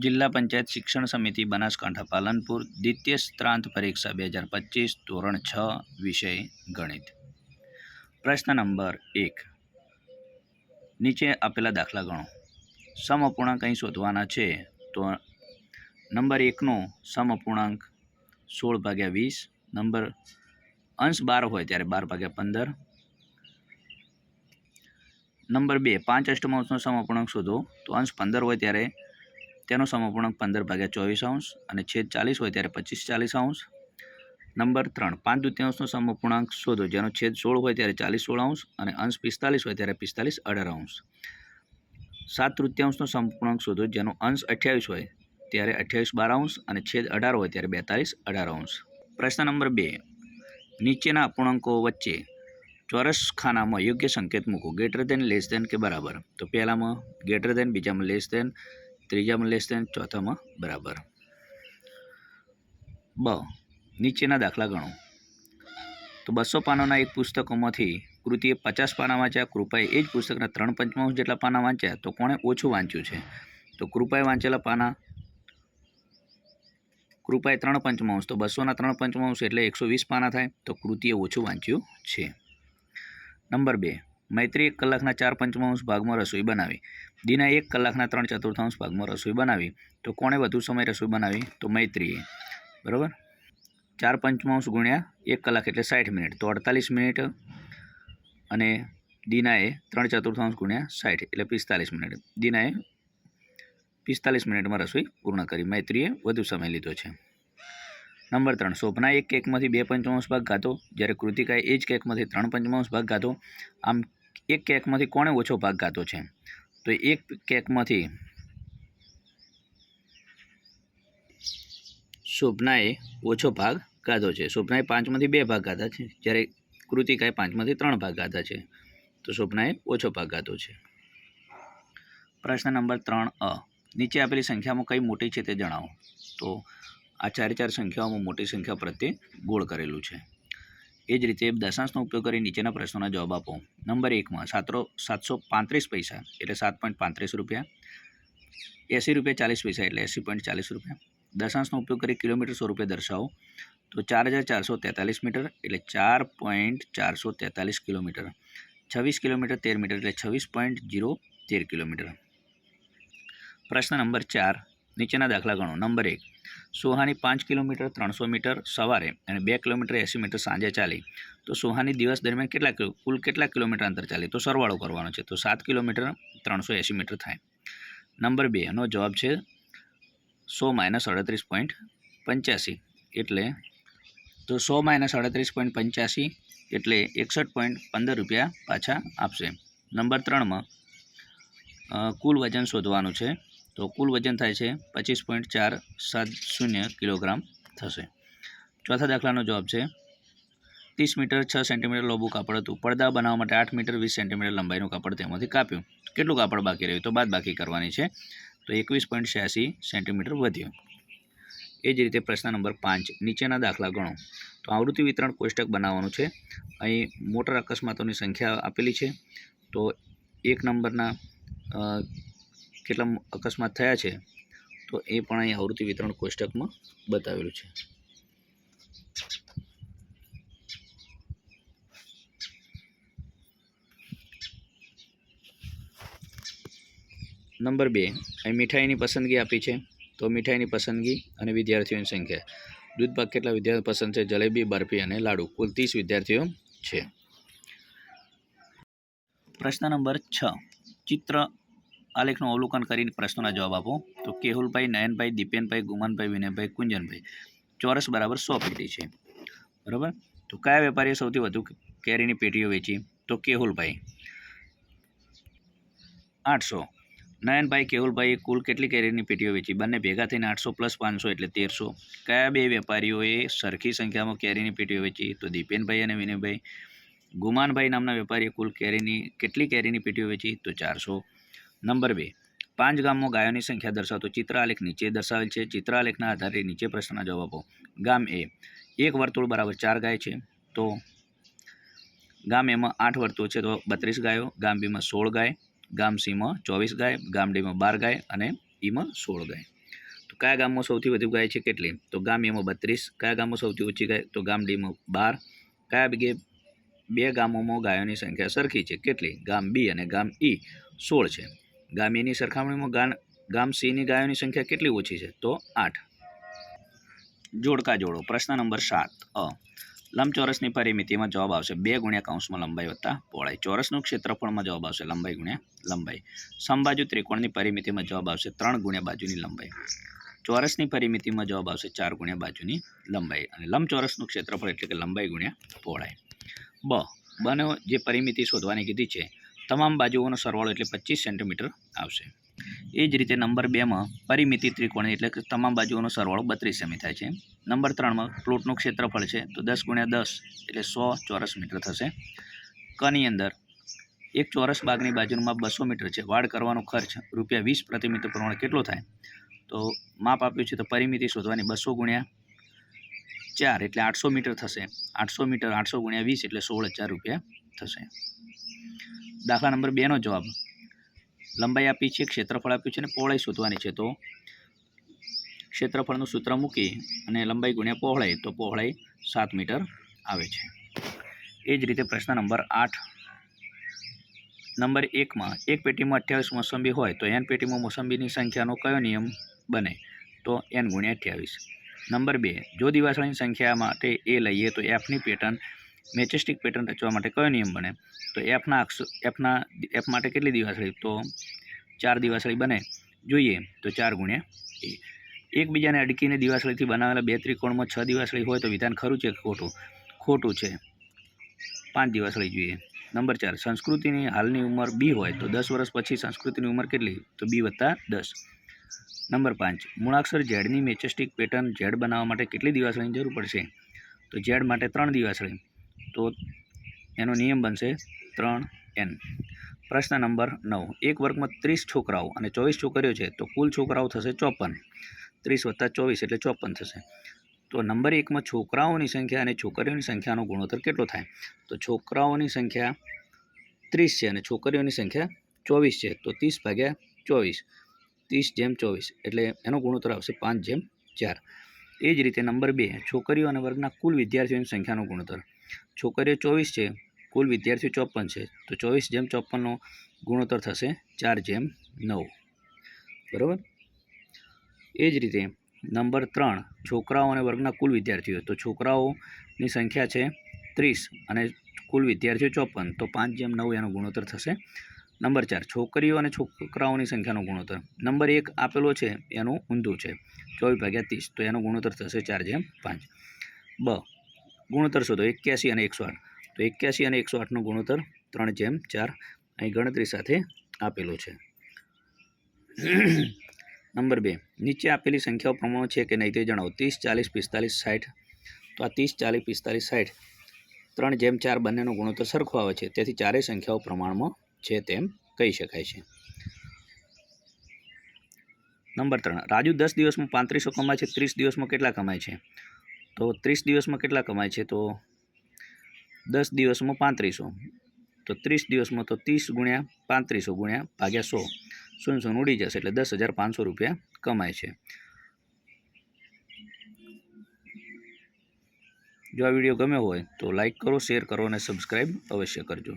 જિલ્લા પંચાયત શિક્ષણ સમિતિ બનાસકાંઠા પાલનપુર દ્વિતીય સ્ત્રાંત પરીક્ષા બે હજાર પચીસ ધોરણ છ વિષય ગણિત. પ્રશ્ન નંબર એક. નીચે આપેલા દાખલા ગણો. સમઅપૂર્ણાંક અહીં શોધવાના છે. તો નંબર એકનો સમઅપૂર્ણાંક સોળ ભાગ્યા વીસ, નંબર અંશ બાર હોય ત્યારે બાર ભાગ્યા પંદર. નંબર બે, પાંચ અષ્ટમાંશનો સમઅપૂર્ણાંક શોધો. તો અંશ પંદર હોય ત્યારે તેનો સમઅપૂર્ણાંક પંદર ભાગ્યા ચોવીસ અંશ અને છેદ ચાલીસ હોય ત્યારે પચીસ ચાલીસ અંશ. નંબર ત્રણ, પાંચ દૃત્યાંશનો સમઅપૂર્ણાંક શોધો, જેનો છેદ સોળ હોય ત્યારે ચાલીસ સોળ અંશ અને અંશ પિસ્તાલીસ હોય ત્યારે પિસ્તાલીસ અઢાર અંશ. સાત તૃતીયાંશનો સંપૂર્ણાંક શોધો, જેનો અંશ અઠ્યાવીસ હોય ત્યારે અઠ્યાવીસ બાર અંશ અને છેદ અઢાર હોય ત્યારે બેતાલીસ અઢાર અંશ. પ્રશ્ન નંબર બે, નીચેના અપૂર્ણાંકો વચ્ચે ચોરસ ખાનામાં યોગ્ય સંકેત મૂકો, ગ્રેટર દેન લેસ દેન કે બરાબર. તો પહેલામાં ગ્રેટર દેન, બીજામાં લેસ દેન ત્રીજામાં લેસ દેન ચોથામાં બરાબર. બ, નીચેના દાખલા ગણો. તો બસો પાનાના એક પુસ્તકોમાંથી કૃતિએ પચાસ પાના વાંચ્યા, કૃપાએ એ જ પુસ્તકના ત્રણ પંચમાંશ જેટલા પાના વાંચ્યા, તો કોણે ઓછું વાંચ્યું છે? તો કૃપાએ વાંચેલા પાના? કૃપાએ ત્રણ પંચમાંશ, તો બસોના ત્રણ પંચમાંશ એટલે એકસો વીસ પાના થાય, તો કૃતિએ ઓછું વાંચ્યું છે. નંબર બે, મૈત્રી એક કલાકના ચાર પંચમાંશ ભાગમાં રસોઈ બનાવી. દીના એક કલાકના ત્રણ ચતુર્થાંશ ભાગમાં રસોઈ બનાવી. તો કોણે વધુ સમય રસોઈ બનાવી? તો મૈત્રીએ. બરાબર? ચાર પંચમાંશ ગુણ્યા એક કલાક એટલે સાઠ મિનિટ. તો અડતાલીસ મિનિટ અને દીનાએ ત્રણ ચતુર્થાંશ ગુણ્યા સાઠ એટલે પિસ્તાલીસ મિનિટ. દીનાએ પિસ્તાલીસ મિનિટમાં રસોઈ પૂર્ણ કરી. મૈત્રીએ વધુ સમય લીધો છે. નંબર ત્રણ. શોભના એક કેકમાંથી બે પંચમાંશ ભાગ ગાતો. જ્યારે કૃતિકાએ એ જ કેકમાંથી ત્રણ પંચમાંશ ભાગ ગાતો. આમ એક કેકમાંથી કોણે ઓછો ભાગ ગાતો છે? તો એક કેકમાંથી શોભનાએ ઓછો ભાગ ગાધો છે. શોભનાએ પાંચમાંથી બે ભાગ ગાધા છે. જ્યારે કૃતિકાએ પાંચમાંથી ત્રણ ભાગ ગાધા છે. તો શોભનાએ ઓછો ભાગ ગાધો છે. પ્રશ્ન નંબર ત્રણ અ. નીચે આપેલી સંખ્યામાં કઈ મોટી છે તે જણાવો. તો આ ચારે ચાર સંખ્યાઓમાં મોટી સંખ્યા પ્રત્યે ગોળ કરેલું છે. એ જ રીતે દશાંશનો ઉપયોગ કરી નીચેના પ્રશ્નોના જવાબ આપો. નંબર એકમાં સાતરો સાતસો પાંત્રીસ પૈસા, એટલે સાત પોઈન્ટ પાંત્રીસ રૂપિયા. એંસી રૂપિયા ચાલીસ પૈસા, એટલે એંસી પોઈન્ટ ચાલીસ રૂપિયા. દશાંશનો ઉપયોગ કરી કિલોમીટર સ્વરૂપે દર્શાવો. તો ચાર હજાર ચારસો તેતાલીસ મીટર, એટલે ચાર પોઈન્ટ ચારસો તેતાલીસ કિલોમીટર. છવ્વીસ કિલોમીટર તેર મીટર, એટલે છવ્વીસ પોઈન્ટ જીરો તેર કિલોમીટર. પ્રશ્ન નંબર ચાર, નીચેના દાખલા ગણો. નંબર એક સોહાની પાંચ કિલોમીટર ત્રણસો મીટર સવારે અને બે કિલોમીટર એંસી મીટર સાંજે ચાલી. તો સોહાની દિવસ દરમિયાન કેટલા કુલ કેટલા કિલોમીટર અંતર ચાલી? તો સરવાળો કરવાનો છે. તો સાત કિલોમીટર ત્રણસો એંસી મીટર થાય. નંબર બે, એનો જવાબ છે સો માઇનસ અડત્રીસ પોઈન્ટ પંચ્યાસી. એટલે તો સો માઇનસ અડત્રીસ પોઈન્ટ પંચ્યાસી એટલે એકસઠ પોઈન્ટ પંદર રૂપિયા પાછા આપશે. નંબર ત્રણમાં કુલ વજન શોધવાનું છે તો કુલ વજન થાય છે પચીસ પોઈન્ટ ચાર સાત શૂન્ય કિલોગ્રામ થશે. ચોથા દાખલાનો જવાબ છે, ત્રીસ મીટર છ સેન્ટીમીટર લોબુ કાપડ હતું. પડદા બનાવવા માટે આઠ મીટર વીસ સેન્ટીમીટર લંબાઈનું કાપડ તેમાંથી કાપ્યું. કેટલું કાપડ બાકી રહ્યું? તો બાદ બાકી કરવાની છે. તો એકવીસ પોઈન્ટ છ્યાસી સેન્ટીમીટર વધ્યું. એ જ રીતે પ્રશ્ન નંબર પાંચ, નીચેના દાખલા ગણો. તો આવૃત્તિ વિતરણ કોષ્ટક બનાવવાનું છે. અહીં મોટર અકસ્માતોની સંખ્યા આપેલી છે. તો એક નંબરના કેટલા અકસ્માત થયા છે, તો એ પણ અહીં આવૃત્તિ વિતરણ કોષ્ટકમાં બતાવેલું છે. નંબર બે, અહીં મીઠાઈની પસંદગી આપી છે, તો મીઠાઈની પસંદગી અને વિદ્યાર્થીઓની સંખ્યા. દૂધ પાક કેટલા વિદ્યાર્થીઓ પસંદ છે? જલેબી, બરફી અને લાડુ. કુલ ત્રીસ વિદ્યાર્થીઓ છે. પ્રશ્ન નંબર છ, ચિત્ર આલેખનું અવલોકન કરીને પ્રશ્નોના જવાબ આપો. તો કેહુલભાઈ, નયનભાઈ, દીપેનભાઈ, ગુમાનભાઈ, વિનયભાઈ, કુંજનભાઈ. ચોરસ બરાબર સો પેટી છે. બરાબર? તો કયા વેપારીએ સૌથી વધુ કેરીની પેટીઓ વેચી? તો કેહુલભાઈ. આઠસો. નયનભાઈ, કેહુલભાઈએ કુલ કેટલી કેરીની પેટીઓ વેચી? બંને ભેગા થઈને આઠસો પ્લસ પાંચસો એટલે તેરસો. કયા બે વેપારીઓએ સરખી સંખ્યામાં કેરીની પેટીઓ વેચી? તો દીપેનભાઈ અને વિનયભાઈ. ગુમાનભાઈ નામના વેપારીએ કુલ કેરીની, કેટલી કેરીની પેટીઓ વેચી? તો ચારસો. નંબર બે. પાંચ ગામમાં ગાયોની સંખ્યા દર્શાવતો ચિત્રાલેખ નીચે દર્શાવેલ છે. ચિત્રાલેખના આધારે નીચે પ્રશ્નના જવાબ. ગામ એ એક વર્તુળ બરાબર ચાર ગાય છે. તો ગામ એમાં આઠ વર્તુળ છે. તો બત્રીસ ગાયો. ગામ બીમાં સોળ ગાય. ગામ સીમાં ચોવીસ ગાય. ગામ ડીમાં બાર ગાય અને ઈમાં સોળ ગાય. તો કયા ગામમાં સૌથી વધુ ગાય છે? કેટલી? તો ગામ એમાં બત્રીસ. કયા ગામમાં સૌથી ઓછી ગાય? તો ગામ ડીમાં બાર. કયા બે બે ગામોમાં ગાયોની સંખ્યા સરખી છે? કેટલી? ગામ બી અને ગામ ઈ. સોળ છે. ગામ એની સરખામણીમાં ગામ ગામ સીની ગાયોની સંખ્યા કેટલી ઓછી છે? તો આઠ. જોડકા જોડો. પ્રશ્ન નંબર સાત. અ. લંબચોરસની પરિમિતિમાં જવાબ આવશે બે ગુણ્યા કૌંસમાં લંબાઈ વત્તા પહોળાઈ. ચોરસનું ક્ષેત્રફળમાં જવાબ આવશે લંબાઈ ગુણ્યા લંબાઈ. સંબાજુ ત્રિકોણની પરિમિતિમાં જવાબ આવશે ત્રણ ગુણ્યા બાજુની લંબાઈ. ચોરસની પરિમિતિમાં જવાબ આવશે ચાર ગુણ્યા બાજુની લંબાઈ. અને લંબચોરસનું ક્ષેત્રફળ એટલે કે લંબાઈ ગુણ્યા પહોળાઈ. બ. બનો જે પરિમિતિ શોધવાની કીધી છે. તમામ બાજુઓનો સરવાળો એટલે પચીસ સેન્ટીમીટર આવશે. એ જ રીતે નંબર બેમાં પરિમિતિ ત્રિકોણ એટલે કે તમામ બાજુઓનો સરવાળો બત્રીસ સેમી થાય છે. નંબર ત્રણમાં પ્લોટનું ક્ષેત્રફળ છે તો દસ ગુણ્યા દસ એટલે સો ચોરસ મીટર થશે. કની અંદર એક ચોરસ બાગની બાજુમાં બસો મીટર છે. વાડ કરવાનો ખર્ચ રૂપિયા વીસ પ્રતિ મીટર પ્રમાણે કેટલો થાય? તો માપ આપ્યું છે તો પરિમિતિ શોધવાની બસો ગુણ્યા ચાર એટલે આઠસો મીટર થશે. આઠસો મીટર આઠસો ગુણ્યા વીસ એટલે સોળ હજાર રૂપિયા થશે. દાખલા નંબર બેનો જવાબ. લંબાઈ આપી છે, ક્ષેત્રફળ આપ્યું છે અને પહોળાઈ શોધવાની છે. તો ક્ષેત્રફળનું સૂત્ર મૂકી અને લંબાઈ ગુણ્યા પહોળાઈ, તો પહોળાઈ સાત મીટર આવે છે. એ જ રીતે પ્રશ્ન નંબર આઠ. નંબર એકમાં, એક પેટીમાં અઠ્યાવીસ મોસંબી હોય તો એન પેટીમાં મોસંબીની સંખ્યાનો કયો નિયમ બને? તો એન ગુણ્યા અઠ્યાવીસ. નંબર બે, જો દિવાસળીની સંખ્યા માટે એ લઈએ તો એફની પેટર્ન મેચેસ્ટિક પેટર્ન રચવા માટે કયો નિયમ બને? તો એફના અક્ષ એફના એફ માટે કેટલી દિવાસળી? તો ચાર દિવાસળી બને. જોઈએ, તો ચાર ગુણ્યા એકબીજાને અડકીને દિવાસળીથી બનાવેલા બે ત્રિકોણમાં છ દિવાસળી હોય તો વિધાન ખરું છે ખોટું? ખોટું છે. પાંચ દિવાસળી જોઈએ. નંબર ચાર, સંસ્કૃતિની હાલની ઉંમર બી હોય તો દસ વર્ષ પછી સંસ્કૃતિની ઉંમર કેટલી? તો બી વત્તા દસ. નંબર પાંચ, મૂળાક્ષર ઝેડની મેચેસ્ટિક પેટર્ન ઝેડ બનાવવા માટે કેટલી દિવાસળીની જરૂર પડશે? તો ઝેડ માટે ત્રણ દિવાસળી. તો એનો નિયમ બનશે ત્રણ એન. પ્રશ્ન નંબર નવ. એક વર્ગમાં ત્રીસ છોકરાઓ અને ચોવીસ છોકરીઓ છે, તો કુલ છોકરાઓ થશે ચોપન. ત્રીસ વત્તા ચોવીસ એટલે ચોપન થશે. તો નંબર એકમાં છોકરાઓની સંખ્યા અને છોકરીઓની સંખ્યાનો ગુણોત્તર કેટલો થાય? તો છોકરાઓની સંખ્યા ત્રીસ છે અને છોકરીઓની સંખ્યા ચોવીસ છે, તો ત્રીસ ભાગ્યા ચોવીસ. ત્રીસ જેમ ચોવીસ એટલે એનો ગુણોત્તર આવશે પાંચ જેમ ચાર. એ જ રીતે નંબર બે. છોકરીઓ અને વર્ગના કુલ વિદ્યાર્થીઓની સંખ્યાનો ગુણોત્તર. છોકરીઓ ચોવીસ છે, કુલ વિદ્યાર્થીઓ ચોપન છે. તો ચોવીસ જેમ ચોપનનો ગુણોત્તર થશે, ચાર જેમ નવ. બરાબર? એ જ રીતે નંબર ત્રણ, છોકરાઓ અને વર્ગના કુલ વિદ્યાર્થીઓ. તો છોકરાઓની સંખ્યા છે ત્રીસ અને કુલ વિદ્યાર્થીઓ ચોપન. તો પાંચ જેમ નવ એનો ગુણોત્તર થશે. નંબર ચાર, છોકરીઓ અને છોકરાઓની સંખ્યાનો ગુણોત્તર. નંબર એક આપેલો છે, એનું ઊંધું છે, ચોવીસ ભાગ્યા ત્રીસ. તો એનો ગુણોત્તર થશે ચાર જેમ પાંચ. બ ગુણોત્તર શોધો, એક્યાસી અને એકસો તો એક્યાસી અને એકસો આઠનો ગુણોત્તર ત્રણ જેમ ચાર અહીં ગણતરી સાથે આપેલો છે. નંબર બે, નીચે આપેલી સંખ્યાઓ પ્રમાણો છે કે નહીં તે જણાવો. ત્રીસ, ચાલીસ, પિસ્તાલીસ સાઠ તો આ ત્રીસ, ચાલીસ, પિસ્તાલીસ સાઠ ત્રણ જેમ ચાર બંનેનો ગુણોત્તર સરખો આવે છે. તેથી ચારેય સંખ્યાઓ પ્રમાણમાં છે તેમ કહી શકાય છે. નંબર ત્રણ, રાજુ દસ દિવસમાં પાંત્રીસો કમાય છે, ત્રીસ દિવસમાં કેટલા કમાય છે? તો ત્રીસ દિવસમાં કેટલા કમાય છે? તો દસ દિવસમાં પાંત્રીસો. તો ત્રીસ દિવસમાં તો ત્રીસ ગુણ્યા પાંત્રીસો ગુણ્યા ભાગ્યા સો. શૂન્ય શૂન્ય ઉડી જશે એટલે દસ હજાર પાંચસો રૂપિયા કમાય છે. જો આ વીડિયો ગમ્યો હોય તો લાઈક કરો, શેર કરો અને સબસ્ક્રાઈબ અવશ્ય કરજો.